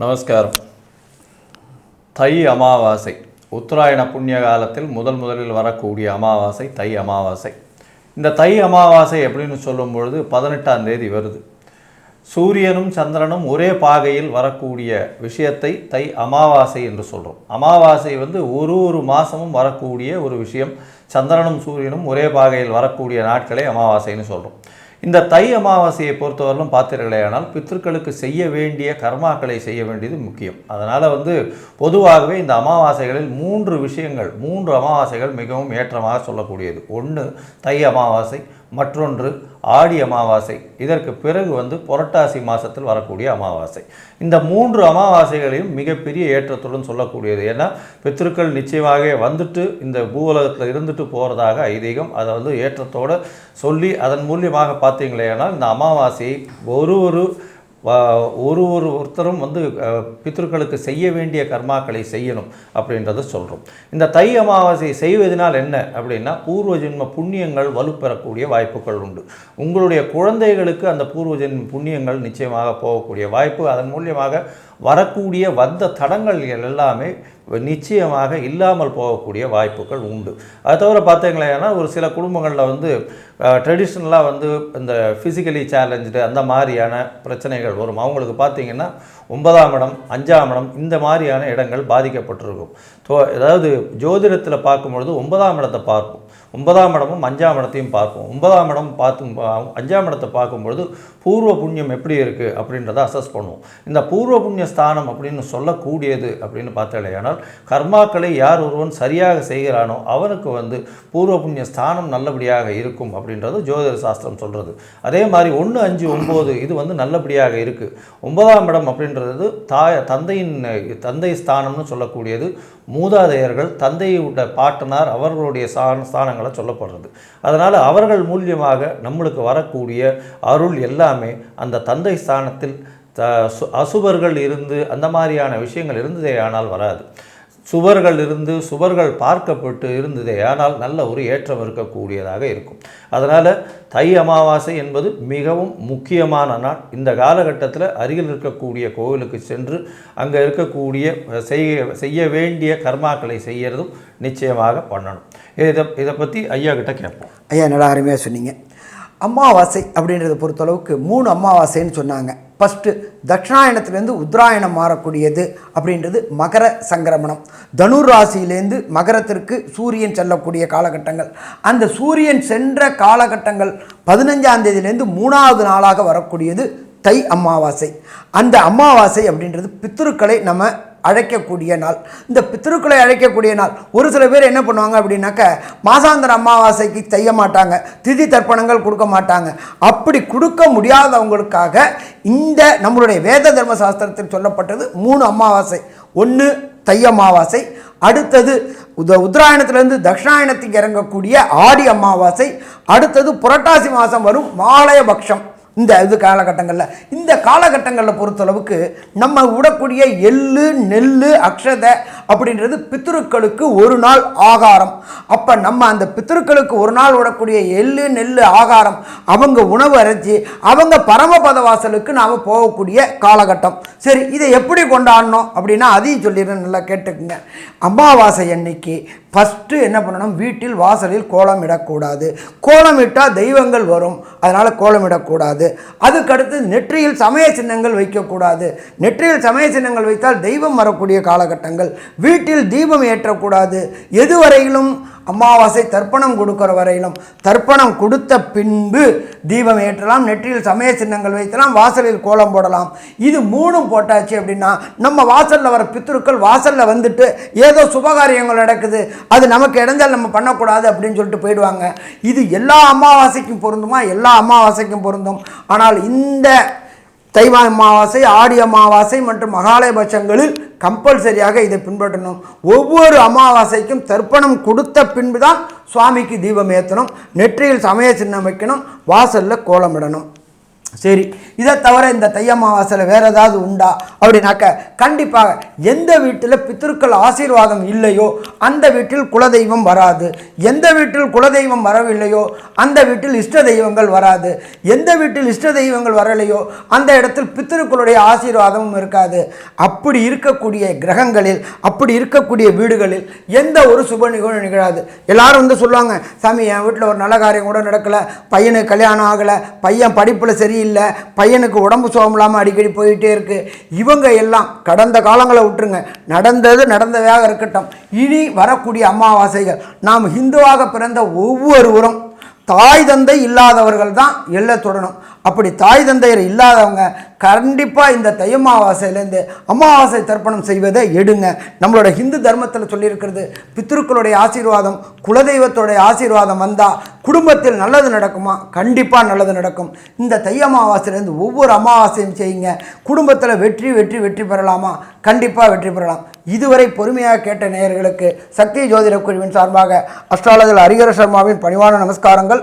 நமஸ்காரம். தை அமாவாசை. உத்தராயண புண்ணிய காலத்தில் முதல் முதலில் வரக்கூடிய அமாவாசை தை அமாவாசை. இந்த தை அமாவாசை அப்படின்னு சொல்லும் பொழுது பதினெட்டாம் தேதி வருது. சூரியனும் சந்திரனும் ஒரே பாகையில் வரக்கூடிய விஷயத்தை தை அமாவாசை என்று சொல்கிறோம் அமாவாசை வந்து ஒரு ஒரு மாதமும் வரக்கூடிய ஒரு விஷயம். சந்திரனும் சூரியனும் ஒரே பாகையில் வரக்கூடிய நாட்களை அமாவாசைன்னு சொல்கிறோம் இந்த தை அமாவாசையை பொறுத்தவரையிலும் பார்த்தீர்களேயானால் பித்ருக்களுக்கு செய்ய வேண்டிய கர்மாக்களை செய்ய வேண்டியது முக்கியம். அதனால் வந்து பொதுவாகவே இந்த அமாவாசைகளில் மூன்று விஷயங்கள் மூன்று அமாவாசைகள் மிகவும் ஏற்றமாக சொல்லக்கூடியது. ஒன்று தை அமாவாசை மற்றொன்று ஆடி அமாவாசை. இதற்கு பிறகு வந்து புரட்டாசி மாதத்தில் வரக்கூடிய அமாவாசை. இந்த மூன்று அமாவாசைகளையும் மிகப்பெரிய ஏற்றத்துடன் சொல்லக்கூடியது. ஏன்னா பித்திருக்கள் நிச்சயமாக வந்துட்டு இந்த பூவலகத்தில் இருந்துட்டு போகிறதாக ஐதீகம் அதை வந்து ஏற்றத்தோடு சொல்லி அதன் மூலியமாக பார்த்தீங்களேனால் இந்த அமாவாசையை ஒரு ஒரு ஒரு ஒரு ஒருத்தரும் வந்து பித்ருக்களுக்கு செய்ய வேண்டிய கர்மாக்களை செய்யணும் அப்படின்றத சொல்கிறோம் இந்த தை அமாவாசை செய்வதனால் என்ன அப்படின்னா பூர்வ ஜென்ம புண்ணியங்கள் வலுப்பெறக்கூடிய வாய்ப்புகள் உண்டு. உங்களுடைய குழந்தைகளுக்கு அந்த பூர்வ ஜென்ம புண்ணியங்கள் நிச்சயமாக போகக்கூடிய வாய்ப்பு. அதன் மூலியமாக வரக்கூடிய வந்த தடங்கள் எல்லாமே நிச்சயமாக இல்லாமல் போகக்கூடிய வாய்ப்புகள் உண்டு. அது தவிர பார்த்தீங்களேன்னா ஒரு சில குடும்பங்களில் வந்து ட்ரெடிஷ்னலாக வந்து இந்த ஃபிசிக்கலி சேலஞ்சு அந்த மாதிரியான பிரச்சனைகள் வரும். அவங்களுக்கு பார்த்திங்கன்னா ஒன்பதாம் இடம் அஞ்சாம் இடம் இந்த மாதிரியான இடங்கள் பாதிக்கப்பட்டிருக்கும். தோ அதாவது ஜோதிடத்தில் பார்க்கும்பொழுது ஒன்பதாம் இடத்தை பார்ப்போம். ஒன்பதாம் இடமும் அஞ்சாம் இடத்தையும் பார்ப்போம். ஒன்பதாம் இடம் பார்த்தும் அஞ்சாம் இடத்தை பார்க்கும்பொழுது பூர்வ புண்ணியம் எப்படி இருக்குது அப்படின்றத அசஸ் பண்ணுவோம். இந்த பூர்வ புண்ணிய ஸ்தானம் அப்படின்னு சொல்லக்கூடியது அப்படின்னு பார்த்தாலேயானால் கர்மாக்களை யார் ஒருவன் சரியாக செய்கிறானோ அவனுக்கு வந்து பூர்வ புண்ணிய ஸ்தானம் நல்லபடியாக இருக்கும் அப்படின்றது ஜோதிட சாஸ்திரம் சொல்கிறது அதே மாதிரி ஒன்று அஞ்சு ஒம்பது இது வந்து நல்லபடியாக இருக்குது ஒன்பதாம் இடம் அப்படின்றது தாய தந்தையின் தந்தை ஸ்தானம்னு சொல்லக்கூடியது. மூதாதையர்கள் தந்தையுடைய பாட்டனார் அவர்களுடைய ஸ்தானங்களை ஸ்தானங்களை சொல்லப்படுறது. அதனால் அவர்கள் மூலியமாக நம்மளுக்கு வரக்கூடிய அருள் எல்லாமே அந்த தந்தை ஸ்தானத்தில் த சு- அசுபர்கள் இருந்து அந்த மாதிரியான விஷயங்கள் இருந்ததே ஆனால் வராது. சுவர்கள் இருந்து சுவர்கள் பார்க்கப்பட்டு இருந்ததே ஆனால் நல்ல ஒரு ஏற்றம் இருக்கக்கூடியதாக இருக்கும். அதனால் தை அமாவாசை என்பது மிகவும் முக்கியமான நாள். இந்த காலகட்டத்தில் அருகில் இருக்கக்கூடிய கோவிலுக்கு சென்று அங்கே இருக்கக்கூடிய செய்ய செய்ய வேண்டிய கர்மாக்களை செய்கிறதும் நிச்சயமாக பண்ணணும். இதை இதை பற்றி ஐயா கிட்ட கேட்போம். ஐயா நல்லா அருமையாக சொன்னீங்க. அமாவாசை அப்படின்றத பொறுத்தளவுக்கு மூணு அமாவாசைன்னு சொன்னாங்க. ஃபஸ்ட்டு தட்சிணாயணத்துலேருந்து உத்தராயணம் மாறக்கூடியது அப்படின்றது மகர சங்கிரமணம். தனுர் ராசியிலேருந்து மகரத்திற்கு சூரியன் செல்லக்கூடிய காலகட்டங்கள். அந்த சூரியன் சென்ற காலகட்டங்கள் பதினஞ்சாம் தேதியிலேருந்து மூணாவது நாளாக வரக்கூடியது தை அமாவாசை. அந்த அமாவாசை அப்படின்றது பித்திருக்களை நம்ம அழைக்கக்கூடிய நாள். இந்த பித்திருக்களை அழைக்கக்கூடிய நாள். ஒரு சில பேர் என்ன பண்ணுவாங்க அப்படின்னாக்க மாசாந்திர அமாவாசைக்கு செய்ய மாட்டாங்க. திதி தர்ப்பணங்கள் கொடுக்க மாட்டாங்க. அப்படி கொடுக்க முடியாதவங்களுக்காக இந்த நம்மளுடைய வேத தர்ம சாஸ்திரத்தில் சொல்லப்பட்டது மூணு அமாவாசை. ஒன்று தை அமாவாசை அடுத்தது உத உத்தராயணத்திலேருந்து தட்சிணாயணத்துக்கு இறங்கக்கூடிய ஆடி அமாவாசை அடுத்தது புரட்டாசி மாதம் வரும் மாலய பக்ஷம் இந்த இது காலகட்டங்களில். இந்த காலகட்டங்களில் பொறுத்தளவுக்கு நம்ம விடக்கூடிய எள்ளு நெல் அக்ஷதை அப்படின்றது பித்திருக்களுக்கு ஒரு நாள் ஆகாரம். அப்போ நம்ம அந்த பித்திருக்களுக்கு ஒரு நாள் விடக்கூடிய எள்ளு நெல் ஆகாரம் அவங்க உணவு அரைச்சி அவங்க பரமபத வாசலுக்கு நாம் போகக்கூடிய காலகட்டம். சரி இதை எப்படி கொண்டாடணும் அப்படின்னா அதையும் சொல்லிடுறேன் நல்லா கேட்டுக்குங்க. அமாவாசை அன்னைக்கு ஃபஸ்ட்டு என்ன பண்ணணும்? வீட்டில் வாசலில் கோலம் இடக்கூடாது கோலம் இட்டால் தெய்வங்கள் வரும். அதனால் கோலம் இடக்கூடாது அதுக்கடுத்து நெற்றியில் சமய சின்னங்கள் வைக்கக்கூடாது. நெற்றியில் சமய சின்னங்கள் வைத்தால் தெய்வம் வரக்கூடிய காலகட்டங்கள். வீட்டில் தீபம் ஏற்றக்கூடாது. எதுவரையிலும் அமாவாசை தர்ப்பணம் கொடுக்கிற வரையிலும். தர்ப்பணம் கொடுத்த பின்பு தீபம் ஏற்றலாம். நெற்றியில் சமய சின்னங்கள் வைக்கலாம். வாசலில் கோலம் போடலாம். இது மூணும் போட்டாச்சு அப்படின்னா நம்ம வாசலில் வர பித்திருக்கள் வாசலில் வந்துட்டு ஏதோ சுபகாரியங்கள் நடக்குது. அது நமக்கு இடைஞ்சால் நம்ம பண்ணக்கூடாது அப்படின்னு சொல்லிட்டு போயிடுவாங்க. இது எல்லா அமாவாசைக்கும் பொருந்துமா? எல்லா அமாவாசைக்கும் பொருந்தும். ஆனால் இந்த தைவ அமாவாசை ஆடி அமாவாசை மற்றும் மகாலயபட்சங்களில் கம்பல்சரியாக இதை பின்பற்றணும். ஒவ்வொரு அமாவாசைக்கும் தர்ப்பணம் கொடுத்த பின்பு தான் சுவாமிக்கு தீபம் ஏற்றணும் நெற்றியில் சமய சின்னம் வைக்கணும். வாசலில் கோலமிடணும். சரி இதை தவிர இந்த தை அமாவாசையில் வேறு ஏதாவது உண்டா? அப்படின்னாக்க கண்டிப்பாக எந்த வீட்டில் பித்திருக்கள் ஆசீர்வாதம் இல்லையோ அந்த வீட்டில் குலதெய்வம் வராது. எந்த வீட்டில் குலதெய்வம் வரவில்லையோ அந்த வீட்டில் இஷ்ட தெய்வங்கள் வராது. எந்த வீட்டில் இஷ்ட தெய்வங்கள் வரலையோ அந்த இடத்தில் பித்திருக்களுடைய ஆசீர்வாதமும் இருக்காது. அப்படி இருக்கக்கூடிய கிரகங்களில் அப்படி இருக்கக்கூடிய வீடுகளில் எந்த ஒரு சுப நிகழ்வு நிகழாது. எல்லாரும் வந்து சொல்லுவாங்க சாமி என் வீட்டில் ஒரு நல்ல காரியம் கூட நடக்கலை. பையனுக்கு கல்யாணம் ஆகலை. பையன் படிப்பில் சரி சரியில்லை. பையனுக்கு உடம்பு சுகம் இல்லாமல் அடிக்கடி போயிட்டே இருக்கு. இவங்க எல்லாம் கடந்த காலங்களை விட்டுருங்க. நடந்தது நடந்ததாக இருக்கட்டும். இனி வரக்கூடிய அமாவாசைகள். நாம் ஹிந்துவாக பிறந்த ஒவ்வொருவரும் தாய் தந்தை இல்லாதவர்கள் தான் எல்லை தொடணும். அப்படி தாய் தந்தையர் இல்லாதவங்க கண்டிப்பாக இந்த தை அமாவாசையிலேருந்து அமாவாசை தர்ப்பணம் செய்வதை எடுங்க. நம்மளோட ஹிந்து தர்மத்தில் சொல்லியிருக்கிறது பித்ருக்களுடைய ஆசீர்வாதம் குலதெய்வத்தோடைய ஆசீர்வாதம் வந்தால் குடும்பத்தில் நல்லது நடக்குமா? கண்டிப்பாக நல்லது நடக்கும். இந்த தை அமாவாசையிலேருந்து ஒவ்வொரு அமாவாசையும் செய்யுங்க. குடும்பத்தில் வெற்றி வெற்றி வெற்றி பெறலாமா? கண்டிப்பாக வெற்றி பெறலாம். இதுவரை பொறுமையாக கேட்ட நேயர்களுக்கு சக்தி ஜோதிட குழுவின் சார்பாக அஸ்ட்ராலஜர் ஹரிகர சர்மாவின் பணிவான நமஸ்காரங்கள்.